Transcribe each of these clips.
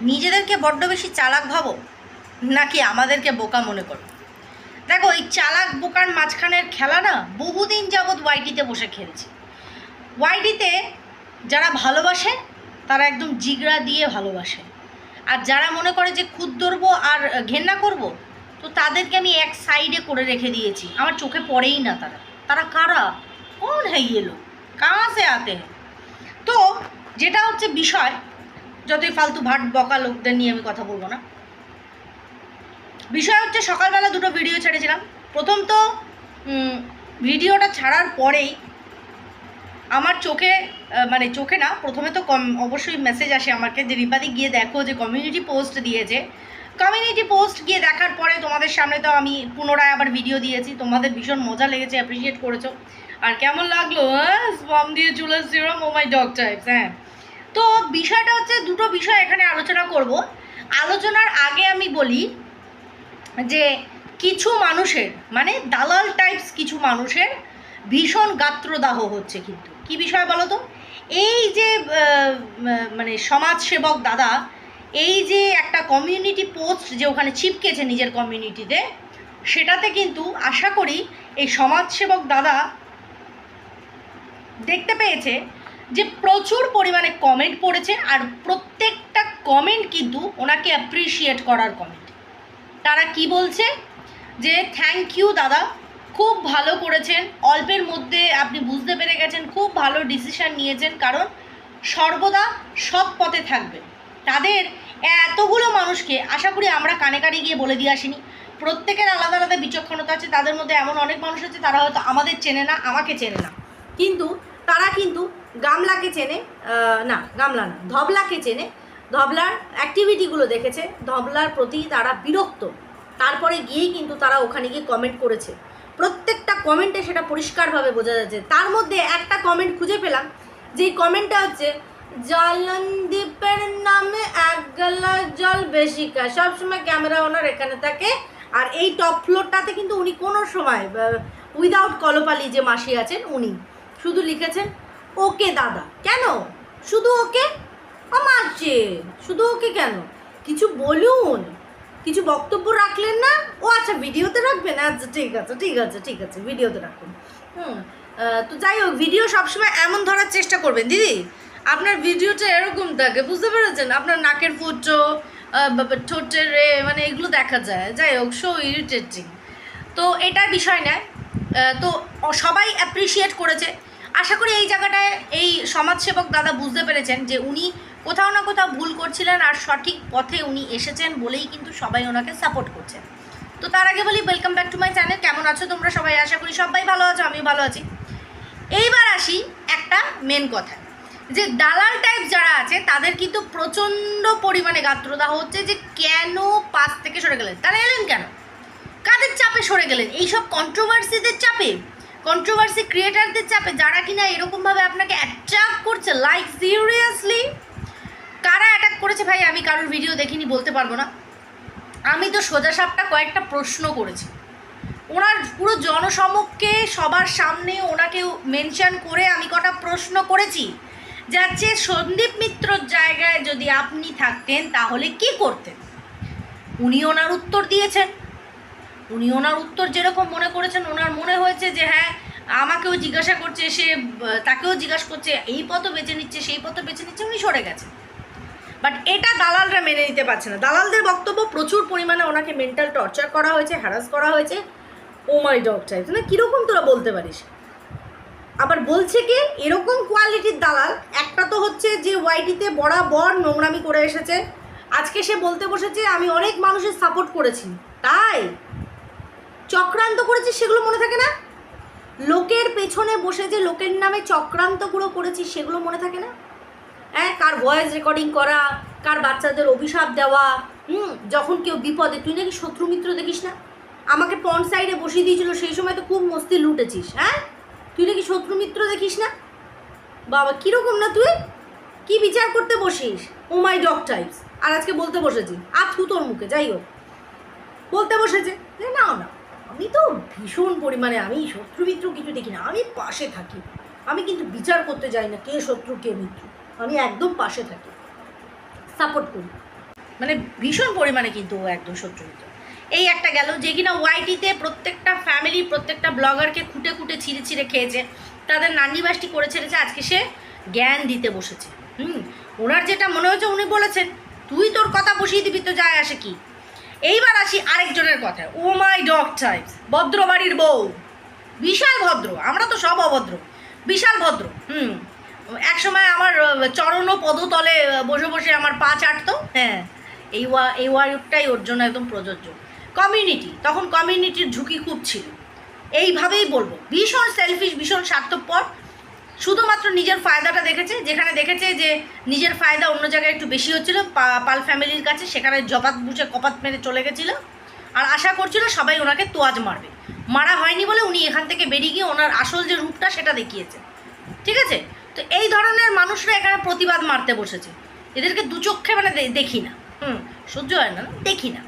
নিজেদেরকে বড্ড বেশি চালাক ভাবো, নাকি আমাদেরকে বোকা মনে করো? দেখো, এই চালাক বোকার মাঝখানের খেলা না বহুদিন যাবৎ ওয়াইটিতে বসে খেলছি। ওয়াইটিতে যারা ভালোবাসে, তারা একদম জিগড়া দিয়ে ভালোবাসে। আর যারা মনে করে যে খুদ ধরবো আর ঘেন্না করব, তো তাদেরকে আমি এক সাইডে করে রেখে দিয়েছি। আমার চোখে পড়েই না তারা। তারা কারা? কোন হ্যাঁ এলো কাঁসে আতে তো যেটা হচ্ছে বিষয় যতই ফালতু ভাট বকা লোকদের নিয়ে আমি কথা বলব না। বিষয় হচ্ছে সকালবেলা দুটো ভিডিও ছেড়েছিলাম। প্রথম তো ভিডিওটা ছাড়ার পরেই আমার চোখে মানে চোখে না, প্রথমে তো কম, অবশ্যই মেসেজ আসে আমাকে যে, রিপাদি, গিয়ে দেখো যে কমিউনিটি পোস্ট দিয়েছে। কমিউনিটি পোস্ট গিয়ে দেখার পরে তোমাদের সামনে তো আমি পুনরায় আবার ভিডিও দিয়েছি। তোমাদের ভীষণ মজা লেগেছে অ্যাপ্রিসিয়েট করেছ। আর কেমন লাগল স্পম দিয়ে চুলের সিরাম ও মাই ডগ টাইপস হ্যাঁ। তো বিষয়টা হচ্ছে দুটো বিষয় এখানে আলোচনা করব। আলোচনার আগে আমি বলি যে কিছু মানুষের মানে দালাল টাইপস কিছু মানুষের ভীষণ গাত্রদাহ হচ্ছে কিন্তু। কি বিষয় বলো তো এই যে মানে সমাজসেবক দাদা, এই যে একটা কমিউনিটি পোস্ট যে ওখানে ছিপকেছে নিজের কমিউনিটিতে সেটাতে কিন্তু আশা করি এই সমাজসেবক দাদা দেখতে পেয়েছে যে প্রচুর পরিমাণে কমেন্ট পড়েছে আর প্রত্যেকটা কমেন্ট কিন্তু ওনাকে অ্যাপ্রিসিয়েট করার কমেন্ট তারা কি বলছে? যে থ্যাংক ইউ দাদা, খুব ভালো করেছেন। অল্পের মধ্যে আপনি বুঝতে পেরে গেছেন, খুব ভালো ডিসিশন নিয়েছেন কারণ সর্বদা সৎ পথে থাকবেন। তাদের এতগুলো মানুষকে, আশা করি আমরা কানে কানে গিয়ে বলে দিয়ে আসিনি, প্রত্যেকের আলাদা আলাদা বিচক্ষণতা আছে, তাদের মধ্যে এমন অনেক মানুষ আছে, তারা হয়তো আমাদের চেনে না, আমাকে চেনে না। কিন্তু তারা কিন্তু গামলাকে চেনে না, গামলা না, ধবলাকে চেনে। ধবলার অ্যাক্টিভিটিগুলো দেখেছে, ধবলার প্রতি তারা বিরক্ত। তারপরে গিয়েই কিন্তু তারা ওখানে গিয়ে কমেন্ট করেছে। প্রত্যেকটা কমেন্টে সেটা পরিষ্কারভাবে বোঝা যাচ্ছে। তার মধ্যে একটা কমেন্ট খুঁজে পেলাম, যেই কমেন্টটা হচ্ছে জলনদীপের নামে এক গলা জল বেশি খায়। সবসময় ক্যামেরা ওনার এখানে থাকে। আর এই টপ ফ্লোরটাতে কিন্তু উনি কোনো সময় উইদাউট কলপালি যে মাসি আছেন, উনি। শুধু লিখেছেন ওকে দাদা। কেন? শুধু ওকে? মাসে শুধু ওকে কেন? কিছু বলুন। কিছু বক্তব্য রাখলেন না? ও আচ্ছা ভিডিওতে রাখবেন? আচ্ছা ঠিক আছে ঠিক আছে ঠিক আছে, ভিডিওতে রাখুন। হুম তো যাই হোক, ভিডিও সবসময় এমন ধরার চেষ্টা করবেন। দিদি, আপনার ভিডিওটা এরকম থাকে, বুঝতে পেরেছেন? আপনার নাকের ফুটো ঠোঁটের রে মানে এগুলো দেখা যায়। যাই হোক সো ইরিটেটিং তো এটার বিষয় নয়। তো সবাই অ্যাপ্রিসিয়েট করেছে। আশা করি এই জায়গাটায় এই সমাজসেবক দাদা বুঝতে পেরেছেন যে উনি কোথাও না কোথাও ভুল করছিলেন আর সঠিক পথে উনি এসেছেন বলেই কিন্তু সবাই ওনাকে সাপোর্ট করছেন। তো তার আগে বলি welcome back to my channel কেমন আছো তোমরা সবাই? আশা করি সবাই ভালো আছো, আমিও ভালো আছি। এইবার আসি একটা মেন কথা যে দালাল টাইপ যারা আছে, তাদের কিন্তু প্রচণ্ড পরিমাণে গাত্রদাহ হচ্ছে যে কেন পাশ থেকে সরে গেলেন? তারা এলেন কেন? কাদের চাপে সরে গেলেন? এইসব কন্ট্রোভার্সিদের চাপে? কন্ট্রোভার্সি ক্রিয়েটারদের চাপে যারা কিনা এরকমভাবে আপনাকে অ্যাট্রাক্ট করছে লাইক সিরিয়াসলি কারা অ্যাটাক করেছে ভাই? আমি কারোর ভিডিও দেখিনি, বলতে পারব না। আমি তো সোজা সাপটা কয়েকটা প্রশ্ন করেছি। ওনার পুরো জনসমক্ষে সবার সামনে ওনাকে মেনশন করে আমি কটা প্রশ্ন করেছি। যাচ্ছে সন্দীপ মিত্রর জায়গায় যদি আপনি থাকতেন, তাহলে কি করতেন? উনি ওনার উত্তর দিয়েছেন। উনি ওনার উত্তর যেরকম মনে করেছেন, ওনার মনে হয়েছে যে হ্যাঁ আমাকেও জিজ্ঞাসা করছে, সে তাকেও জিজ্ঞাসা করছে, এই পথও বেছে নিচ্ছে, সেই পথও বেছে নিচ্ছে, উনি সরে গেছেন। বাট এটা দালালরা মেনে নিতে পারছে না। দালালদের বক্তব্য প্রচুর পরিমাণে ওনাকে মেন্টাল টর্চার করা হয়েছে হ্যারাস করা হয়েছে। ও মাই ডগ টাইপ না কীরকম তোরা বলতে পারিস? আবার বলছে কি? এরকম কোয়ালিটির দালাল। একটা তো হচ্ছে যে ওয়াইটিতে বরাবর নোংরামি করে এসেছে। আজকে সে বলতে বসেছে, আমি অনেক মানুষের সাপোর্ট করেছি। তাই? চক্রান্ত করেছি সেগুলো মনে থাকে না? লোকের পেছনে বসে যে লোকের নামে চক্রান্ত চক্রান্তগুলো করেছি সেগুলো মনে থাকে না? হ্যাঁ কার ভয়েস রেকর্ডিং করা, কার বাচ্চাদের অভিশাপ দেওয়া, হুম, যখন কেউ বিপদে, তুই নাকি শত্রু মিত্র দেখিস না? আমাকে পন সাইডে বসিয়ে দিয়েছিল, সেই সময় তো খুব মস্তি লুটেছিস হ্যাঁ? তুই নাকি শত্রু মিত্র দেখিস না? বাবা, কীরকম না তুই? কি বিচার করতে বসিস? ও মাই ডগ টাইপস আর আজকে বলতে বসেছি। আর থু তোর মুখে, যাই হোক। বলতে বসেছে না না। আমি তো ভীষণ পরিমাণে, আমি শত্রু মিত্র কিছু দেখি না, আমি পাশে থাকি। আমি কিন্তু বিচার করতে যাই না কে শত্রু, কে মিত্র। আমি একদম পাশে থাকি। সাপোর্ট করি। মানে ভীষণ পরিমাণে কিন্তু ও একদম শত্রুমিত এই একটা গেল যে কিনা ওয়াইটিতে প্রত্যেকটা ফ্যামিলি প্রত্যেকটা ব্লগারকে খুঁটে খুঁটে ছিঁড়ে ছিঁড়ে খেয়েছে। তাদের নান্নি বাসটি করে ছেড়েছে, আজকে সে জ্ঞান দিতে বসেছে। হুম, ওনার যেটা মনে হয়েছে উনি বলেছেন, তুই তোর কথা বসিয়ে দিবি, তো যায় আসে কি? এইবার আসি আরেকজনের কথা ও মাই ডগ টাইপস ভদ্রবাড়ির বউ। বিশাল ভদ্র, আমরা তো সব অভদ্র। বিশাল ভদ্র, হুম। এক সময় আমার চরণ পদতলে বসে বসে আমার পা চাটতো হ্যাঁ। এই ওয়া, এই ওয়ার্ডটাই ওর জন্য একদম প্রযোজ্য। কমিউনিটি, তখন কমিউনিটির ঝুঁকি খুব ছিল। এইভাবেই বলব। ভীষণ সেলফিশ ভীষণ স্বার্থপর শুধুমাত্র নিজের ফায়দাটা দেখেছে, যেখানে দেখেছে যে নিজের ফায়দা অন্য জায়গায় একটু বেশি হচ্ছিল পাল ফ্যামিলির কাছে, সেখানে জপাত বুঝে কপাত মেরে চলে গেছিল। আর আশা করছিল সবাই ওনাকে তোয়াজ মারবে। মারা হয়নি বলে উনি এখান থেকে বেরিয়ে গিয়ে ওনার আসল যে রূপটা সেটা দেখিয়েছে। ঠিক আছে? তো এই ধরনের মানুষরা এখানে প্রতিবাদ মারতে বসেছে। এদেরকে দু চক্ষে মানে দেখি না। হুম, সহ্য হয় না দেখি না।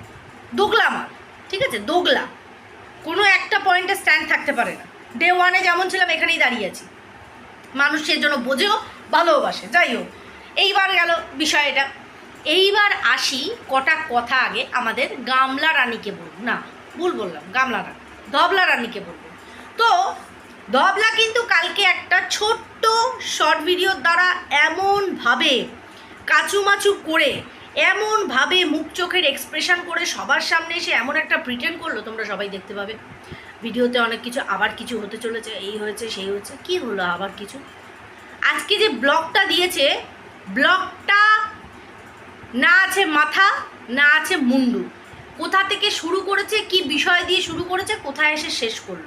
দোগলা মাল, ঠিক আছে? দোগলা। কোনো একটা পয়েন্টে স্ট্যান্ড থাকতে পারে না। ডে ওয়ানে যেমন ছিলাম, এখানেই দাঁড়িয়ে আছি। মানুষ সেই জন্য বোঝেও ভালোবাসে, যাই হোক। এইবার গেল বিষয় এটা এইবার আসি কটা কথা আগে আমাদের গামলা রানীকে বলব। না, ভুল বললাম, গামলা রানী দবলা রানীকে বলব। তো, ধবলা কিন্তু কালকে একটা ছোট্ট শর্ট ভিডিওর দ্বারা এমনভাবে কাচুমাচু করে, এমনভাবে মুখ চোখের এক্সপ্রেশন করে সবার সামনে এসে এমন একটা প্রিটেন্ড করল, তোমরা সবাই দেখতে পাবে। ভিডিওতে অনেক কিছু, আবার কিছু হতে চলেছে, এই হয়েছে, সেই হয়েছে, কি হলো আবার কিছু? আজকে যে ব্লগটা দিয়েছে, ব্লগটা না আছে মাথা, না আছে মুন্ডু। কোথা থেকে শুরু করেছে, কি বিষয় দিয়ে শুরু করেছে, কোথায় এসে শেষ করল?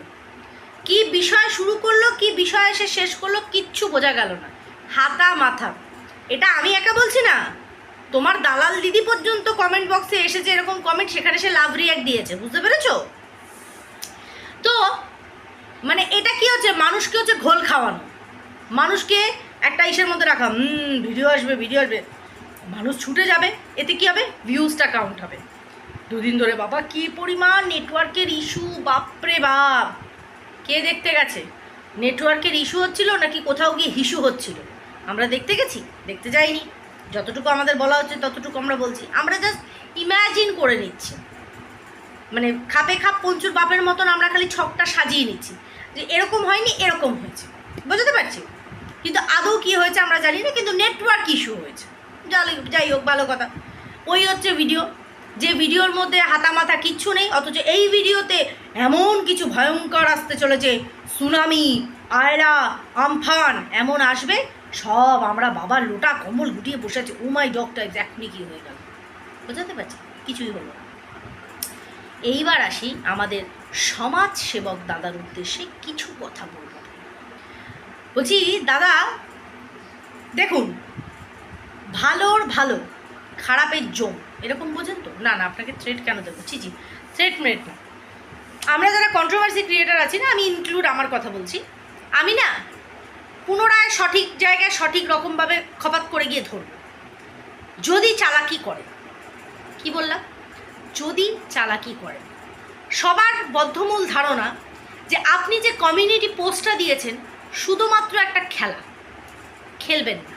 কি বিষয় শুরু করল, কি বিষয় এসে শেষ করল, কিচ্ছু বোঝা গেল না। হাতা মাথা। এটা আমি একা বলছি না। তোমার দালাল দিদি পর্যন্ত কমেন্ট বক্সে এসেছে এরকম কমেন্ট সেখানে সে লাভ রিয়াক্ট দিয়েছে, বুঝতে পেরেছ? তো মানে এটা কি হচ্ছে? মানুষকে হচ্ছে ঘোল খাওয়ানো। মানুষকে একটা ইসের মধ্যে রাখা। হুম, ভিডিও আসবে ভিডিও আসবে। মানুষ ছুটে যাবে, এতে কি হবে? ভিউজটা কাউন্ট হবে। দুদিন ধরে, বাবা, কি পরিমাণ নেটওয়ার্কের ইস্যু বাপরে বাপ! কে দেখতে গেছে? নেটওয়ার্কের ইস্যু হচ্ছিল নাকি কোথাও গিয়ে হিস্যু হচ্ছিল? আমরা দেখতে গেছি, দেখতে যাইনি। যতটুকু আমাদের বলা হচ্ছে, ততটুকু আমরা বলছি। আমরা জাস্ট ইম্যাজিন করে নিচ্ছি। মানে খাপে খাপ পঞ্চুর বাপের মতন আমরা খালি ছকটা সাজিয়ে নিচ্ছি। যে এরকম হয়নি, এরকম হয়েছে। বুঝতে পারছি? কিন্তু আদৌ কি হয়েছে আমরা জানি না, কিন্তু নেটওয়ার্ক ইস্যু হয়েছে। যাই যাই হোক, ভালো কথা। ওই হচ্ছে ভিডিও যে ভিডিওর মধ্যে হাতা মাথা কিচ্ছু নেই, অথচ এই ভিডিওতে এমন কিছু ভয়ঙ্কর আসতে চলেছে। সুনামি, আয়রা, আমফান, এমন আসবে, সব আমরা বাবার লোটা কম্বল গুটিয়ে বসে আছি। ও মাই ডক্টর এখনই কি হয়ে গেল? বোঝাতে পারছি? কিছুই হলো এইবার আসি আমাদের সমাজ সেবক দাদার উদ্দেশ্যে কিছু কথা বলব। বলছি, দাদা, দেখুন, ভালোর ভালো, খারাপের জম এরকম বোঝেন তো? না না, আপনাকে থ্রেট কেন দেবো? ছি জি থ্রেট মেট না। আমরা যারা কন্ট্রোভার্সি ক্রিয়েটার আছি না, আমি ইনক্লুড আমার কথা বলছি, আমি না পুনরায় সঠিক জায়গায় সঠিক রকমভাবে খপাত করে গিয়ে ধরব। যদি চালাকি করে, কি বললাম? যদি চালাকি করে। সবার বদ্ধমূল ধারণা যে আপনি যে কমিউনিটি পোস্টটা দিয়েছেন শুধুমাত্র একটা খেলা। খেলবেন না।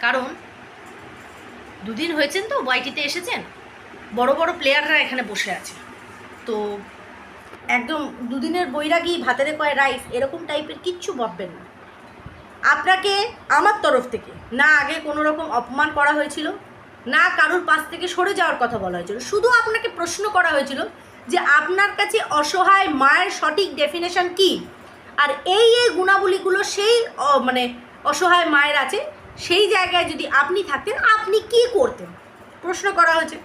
কারণ দুদিন হয়েছেন তো ওয়াইটিতে এসেছেন। বড় বড় প্লেয়াররা এখানে বসে আছে। তো একদম দুদিনের বৈরাগী, ভাতেরে কয় রাইস এরকম টাইপের কিচ্ছু ভাববেন না। আপনাকে আমার তরফ থেকে না আগে কোনো রকম অপমান করা হয়েছিল না কারোর পাশ থেকে সরে যাওয়ার কথা বলা হয়েছিল। শুধু আপনাকে প্রশ্ন করা হয়েছিল যে আপনার কাছে অসহায় মায়ের সঠিক ডেফিনেশন কি? আর এই এই গুণাবলীগুলো সেই মানে অসহায় মায়ের আছে, সেই জায়গায় যদি আপনি থাকতেন, আপনি কি করতেন? প্রশ্ন করা হয়েছে।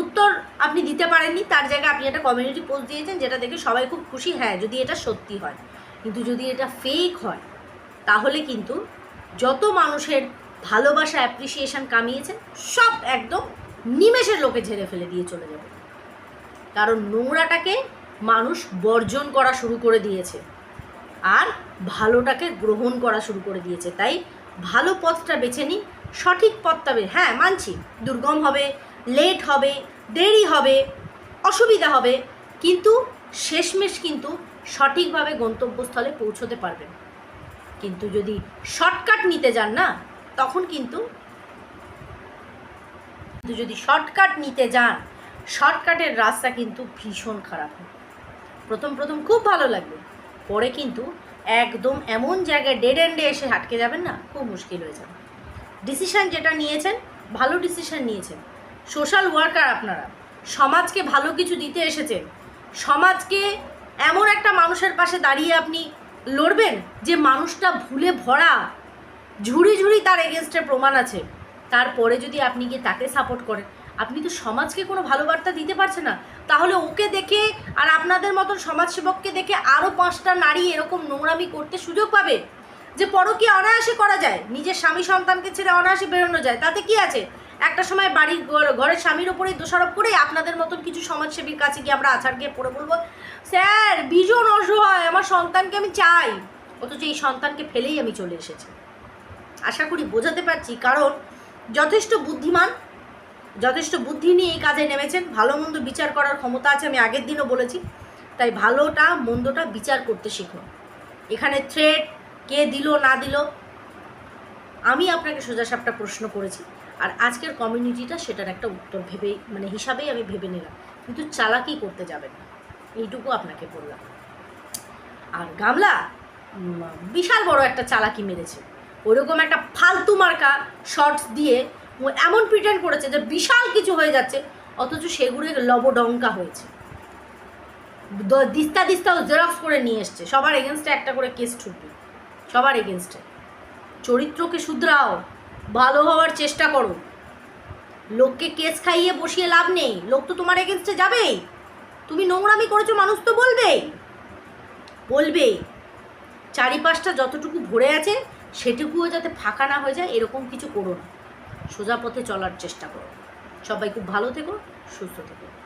উত্তর আপনি দিতে পারেননি, তার জায়গায় আপনি একটা কমিউনিটি পোস্ট দিয়েছেন যেটা দেখে সবাই খুব খুশি। হ্যাঁ যদি এটা সত্যি হয়, কিন্তু যদি এটা ফেক হয়, তাহলে কিন্তু যত মানুষের ভালোবাসা অ্যাপ্রিসিয়েশন কামিয়েছেন, সব একদম নিমেষের লোকে ঝেড়ে ফেলে দিয়ে চলে যাবে। কারণ নোংরাটাকে মানুষ বর্জন করা শুরু করে দিয়েছে আর ভালোটাকে গ্রহণ করা শুরু করে দিয়েছে। তাই ভালো পথটা বেছে নিই সঠিক পথটা বে হ্যাঁ মানছি, দুর্গম হবে লেট হবে, দেরি হবে, অসুবিধা হবে, কিন্তু শেষমেশ কিন্তু সঠিকভাবে গন্তব্যস্থলে পৌঁছতে পারবেন। কিন্তু যদি শর্টকাট নিতে যান না তখন কিন্তু যদি শর্টকাট নিতে যান, শর্টকাটের রাস্তা কিন্তু ভীষণ খারাপ হয়। প্রথম প্রথম খুব ভালো লাগবে। পরে কিন্তু একদম এমন জায়গায় ডেড এন্ডে এসে আটকে যাবেন না, খুব মুশকিল হয়ে যাবে। ডিসিশন যেটা নিয়েছেন, ভালো ডিসিশান নিয়েছেন। সোশ্যাল ওয়ার্কার আপনারা, সমাজকে ভালো কিছু দিতে এসেছেন। সমাজকে এমন একটা মানুষের পাশে দাঁড়িয়ে আপনি লড়বেন যে মানুষটা ভুলে ভরা ঝুড়ি ঝুড়ি তার এগেনস্টে প্রমাণ আছে। তারপরে যদি আপনি গিয়ে তাকে সাপোর্ট করেন, আপনি তো সমাজকে কোনো ভালো বার্তা দিতে পারছেন না। তাহলে ওকে দেখে আর আপনাদের মতন সমাজসেবককে দেখে আরও পাঁচটা নারী এরকম নোংরামি করতে সুযোগ পাবে? যে পরকে অনায়াসে করা যায়, নিজের স্বামী সন্তানকে ছেড়ে অনায়াসে বেরোনো যায়, তাতে কি আছে? একটা সময় বাড়ির ঘর- ঘরের স্বামীর ওপরেই দোষারোপ করে আপনাদের মতন কিছু সমাজসেবীর কাছে গিয়ে আমরা আছাড় গিয়ে পড়ে বলব, স্যার, ভীষণ অসহায়, আমার সন্তানকে আমি চাই। অথচ এই সন্তানকে ফেলেই আমি চলে এসেছি। আশা করি বোঝাতে পারছি, কারণ যথেষ্ট বুদ্ধিমান, যথেষ্ট বুদ্ধি নিয়ে এই কাজে নেমেছেন, ভালো মন্দ বিচার করার ক্ষমতা আছে, আমি আগের দিনও বলেছি, তাই ভালোটা, মন্দটা বিচার করতে শিখুন। এখানে থ্রেড কে দিল, না দিল, আমি আপনাকে সোজাসাপটা প্রশ্ন করেছি, আর আজকের কমিউনিটিটা সেটার একটা উত্তর ভেবেই মানে হিসাবেই আমি ভেবে নিলাম, কিন্তু চালাকি করতে যাবেন না, এইটুকু আপনাকে বললাম। আর গামলা বিশাল বড় একটা চালাকি মেরেছে। ওরকম একটা ফালতু মার্কা শর্টস দিয়ে এমন প্রিটেন্ড করেছে যে বিশাল কিছু হয়ে যাচ্ছে, অথচ সেগুলো লবডঙ্কা হয়েছে। দিস্তা দিস্তাও জেরক্স করে নিয়ে এসছে। সবার এগেনস্টে একটা করে কেস ছুটবে সবার এগেনস্টে চরিত্রকে শুধরাও। ভালো হওয়ার চেষ্টা করো। লোককে কেস খাইয়ে বসিয়ে লাভ নেই। লোক তো তোমার এগেনস্টে যাবেই। তুমি নোংরামি করেছ, মানুষ তো বলবেই। বলবে চারিপাশটা যতটুকু ভরে আছে সেটুকুও যাতে ফাঁকা না হয়ে যায়, এরকম কিছু করো না। সোজা পথে চলার চেষ্টা করো। সবাই খুব ভালো থেকো, সুস্থ থেকো।